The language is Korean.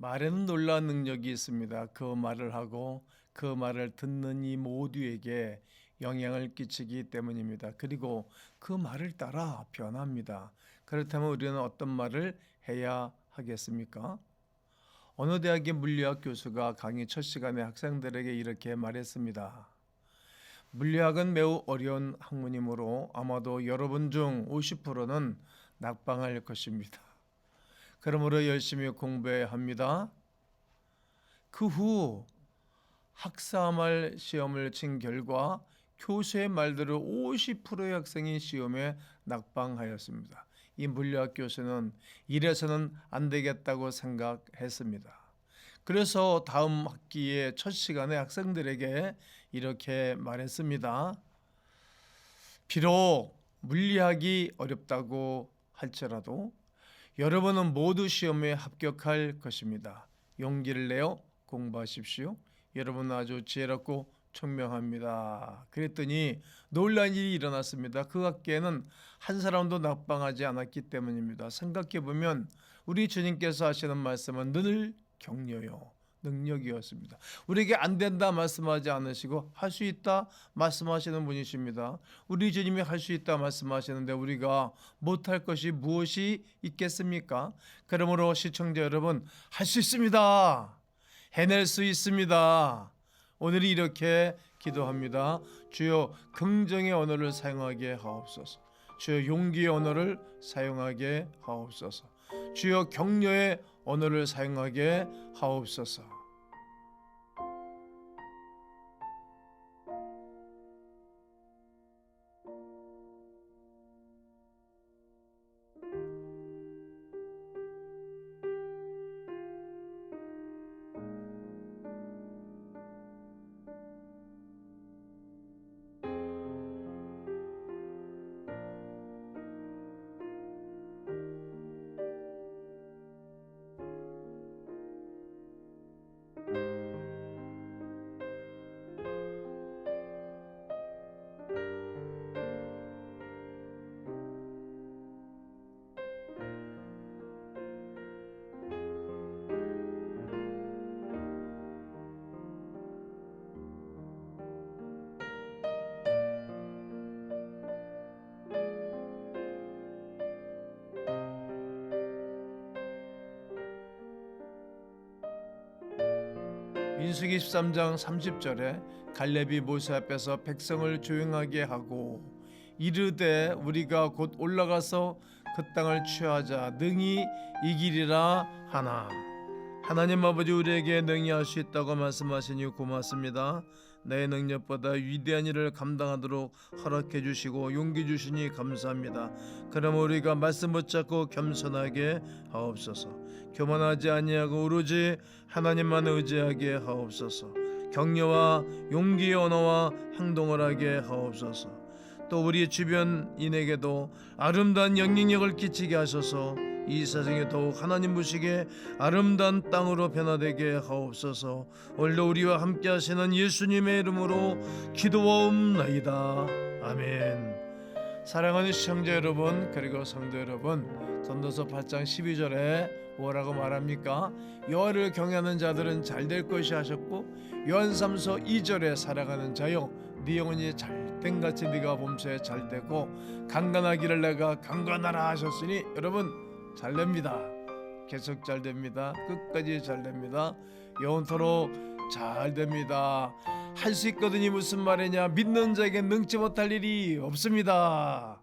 말에는 놀라운 능력이 있습니다. 그 말을 하고 그 말을 듣는 이 모두에게 영향을 끼치기 때문입니다. 그리고 그 말을 따라 변합니다. 그렇다면 우리는 어떤 말을 해야 하겠습니까? 어느 대학의 물리학 교수가 강의 첫 시간에 학생들에게 이렇게 말했습니다. 물리학은 매우 어려운 학문이므로 아마도 여러분 중 50%는 낙방할 것입니다. 그러므로 열심히 공부해야 합니다. 그 후 학사말 시험을 친 결과 교수의 말대로 50%의 학생이 시험에 낙방하였습니다. 이 물리학 교수는 이래서는 안 되겠다고 생각했습니다. 그래서 다음 학기의 첫 시간에 학생들에게 이렇게 말했습니다. 비록 물리학이 어렵다고 할지라도 여러분은 모두 시험에 합격할 것입니다. 용기를 내어 공부하십시오. 여러분은 아주 지혜롭고 청명합니다. 그랬더니 놀란 일이 일어났습니다. 그 학기에는 한 사람도 낙방하지 않았기 때문입니다. 생각해 보면 우리 주님께서 하시는 말씀은 늘 격려요. 능력이었습니다. 우리에게 안 된다 말씀하지 않으시고 할 수 있다 말씀하시는 분이십니다. 우리 주님이 할 수 있다 말씀하시는데 우리가 못할 것이 무엇이 있겠습니까? 그러므로 시청자 여러분 할 수 있습니다. 해낼 수 있습니다. 오늘 이렇게 기도합니다. 주여 긍정의 언어를 사용하게 하옵소서. 주여 용기의 언어를 사용하게 하옵소서. 주여 격려의 언어를 사용하게 하옵소서. 민수기 13장 30절에 갈렙이 모세 앞에서 백성을 조용하게 하고 이르되 우리가 곧 올라가서 그 땅을 취하자 능히 이기리라 하나 하나님 아버지 우리에게 능히 할 수 있다고 말씀하시니 고맙습니다. 내 능력보다 위대한 일을 감당하도록 허락해 주시고 용기 주시니 감사합니다. 그럼 우리가 말씀 붙잡고 겸손하게 하옵소서. 교만하지 아니하고 오로지 하나님만 의지하게 하옵소서. 격려와 용기의 언어와 행동을 하게 하옵소서. 또 우리 주변인에게도 아름다운 영향력을 끼치게 하소서. 이 세상에 더욱 하나님 보시기에 아름다운 땅으로 변화되게 하옵소서. 오늘도 우리와 함께 하시는 예수님의 이름으로 기도하옵나이다. 아멘. 사랑하는 시청자 여러분 그리고 성도 여러분 전도서 8장 12절에 뭐라고 말합니까? 여호와를 경외하는 자들은 잘 될 것이 하셨고 요한삼서 2절에 살아가는 자여 네 영혼이 잘된 같이 네가 범사에 잘 되고 강간하기를 내가 강간하라 하셨으니 여러분 잘 됩니다. 계속 잘 됩니다. 끝까지 잘 됩니다. 영원토록 잘 됩니다. 할 수 있거든요. 무슨 말이냐? 믿는 자에게 능치 못할 일이 없습니다.